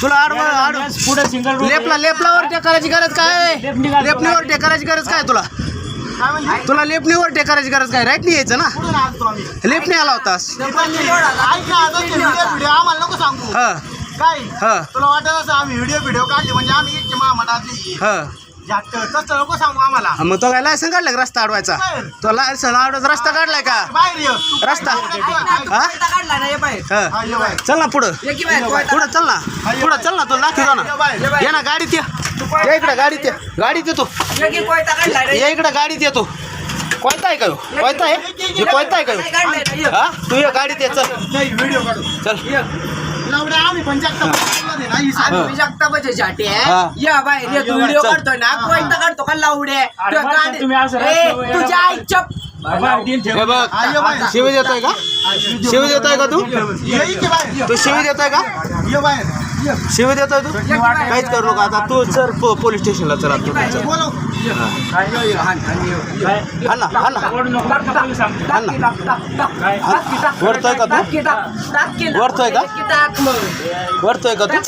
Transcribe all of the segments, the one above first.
तुला आडवं आडवं. पुढे सिंगल लेपला लेपलावर टेकायची गरज काय? लेपणीवर टेकायची गरज काय तुला? तुला लेपणीवर टेकायची गरज काय? राईट नाही यायचं ना? लेपणी आला होतास. आम्हाला नको सांगू. हा. काय? हा. तुला वाटत असं आम्ही व्हिडिओ व्हिडिओ काढले म्हणजे आम्ही इतके सांगू आम्हाला. मग तो काय लायसन काढलाय का रस्ता अडवायचा? तो लायसन अडवायचा रस्ता काढलाय का? बाहेर तू रस्ता? हा? काढला ना पाय ये बाहेर. चल ना पुढं. पुढं चल ना. पुढं चल ना तुला दाखवतो ये ना. ये ना गाडीत ये. ये इकडे गाडीत ये. गाडीत येतो ये इकडे गाडीत येतो कोयता आहे का? कोयता आहे? हे कोयता आहे का. हा? तू ये गाडीत ये चल. नाही व्हिडिओ काढू. चल. लावड्या आम्ही पण जास्त बोललो नाही ना, सांग. आम्ही जगतापाचे झाटे. आहे या बाहेर ये तू व्हिडिओ चल. काढतोय ना कोयता काढतो का लावडे? तुझ्या आईच्या बघ. शिवी देतोय का? शिवी देतोय का तू. तू शिवी देतोय का? ये बाहेर. ये. शिवी देतोय तू? काहीच करू नका आता. तू चल पो- पोलीस स्टेशनला चल तू हा हा हा वरतोय का तू वरतोय का? वरतोय का तू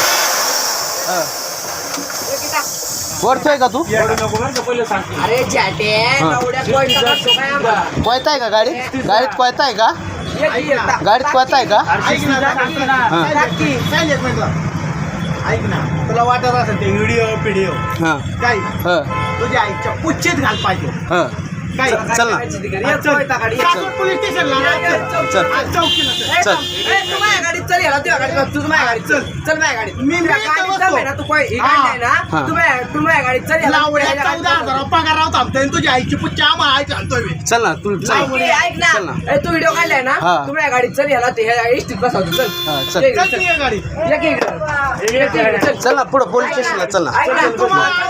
हा. वरतोय का तू बरं का हा. का गाडीत गाडीत कोयता आहे का गाडीत टाक कोयता आहे का ऐक ना, हा. नाही तुला? वाटत असेल ते व्हिडिओ व्हिडिओ हा काय हा तुझ्या आईच्या पुच्छेत घाल पाहिजे हा काय चल ना पोलीस स्टेशनला चल. चल आज चौकीला चल. चल. गाडीत चल याला तुझ्या गाडीत बस. तू माझ्या गाडीत चल चल माझ्या गाडीत मी- मी तुझ्या इथं गाडीत बसतो. दम आहे ना तू कोय- ही हा. गाडी आहे ना हा. तू माझ्या तू माझ्या गाडीत चल याला लावड्या तुझ्या गाडीत चौदा हजार पगार आणि तुझ्या आईची पुच्ची आम्हाला आई घालतोय मी. चल ना तू चल ऐक चल ना तू व्हिडिओ काढलाय ना हा. तू माझ्या गाडीत चल याला ते एसटीत बसवतो चल हा, चल. ये इकडे, चल चल. की ये गाडी ये की इकडे. ये की इकडे, चल. चल ना पुढं पोलीस स्टेशनला चल ना ऐक ना, तू तुम्हाला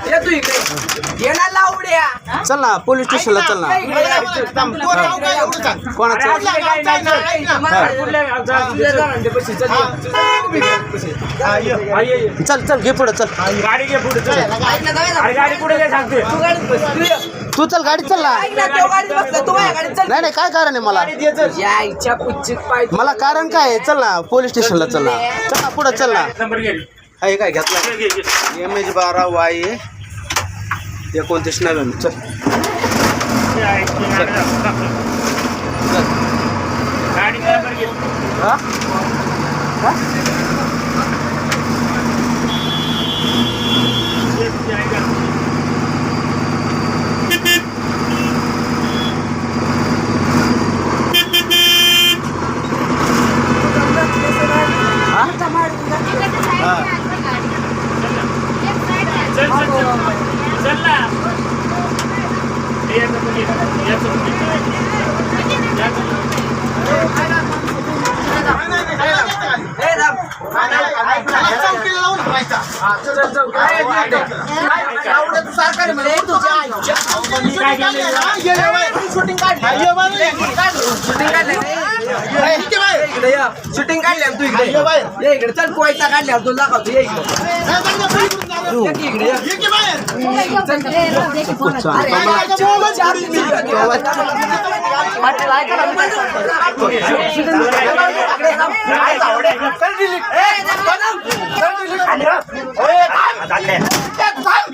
ये तू इकडे. ये तू इकडे. ये ना लावड्या चल ना पोलीस स्टेशनला चल ना चल. कोणाचं चल. चल. चल चल घे पुढं चल गाडी घे पुढे चल. अरे गाडी पुढे घे सांगते तू गाडीत बस. तू ये. तू चल गाडीत चल ना ऐक ना, तो गाडीत बसला. तू माझ्या गाडीत चल. नाही नाही काय कारण आहे मला या इच्छा पुच्छित पाय मला कारण काय आहे चल ना पोलीस स्टेशनला चल ना चल ना पुढं चल ना नंबर घे हे काय घेतला घे, घे, घे. एम एच बारा वाय एकोणतीस नव्याण्णव चल. गाडी दाखव. चल गाडी नंबर घे हा ते तुझी आई का? हा हा चल चल चल चल ना हे याचं पण घे. याचं पण घे. याचं पण घे. ए राम त्याला चौकीला लावून ठेवायचा. लावड्या तू सारखा रे म्हणे, तुझ्या आईच्या मी काय केलं हा, ये, ये, बाहेर. शूटिंग काढली हा, ये, बाहेर, ये. शूटिंग काढली ये, इथे बाहेर. इकडे या शूटिंग काढली तू इकडे. ये इकडे चल कोयता काढल्यावर तुला दाखवतो ये इकडे. हा. ये. इकडे ऐका ना कर delete.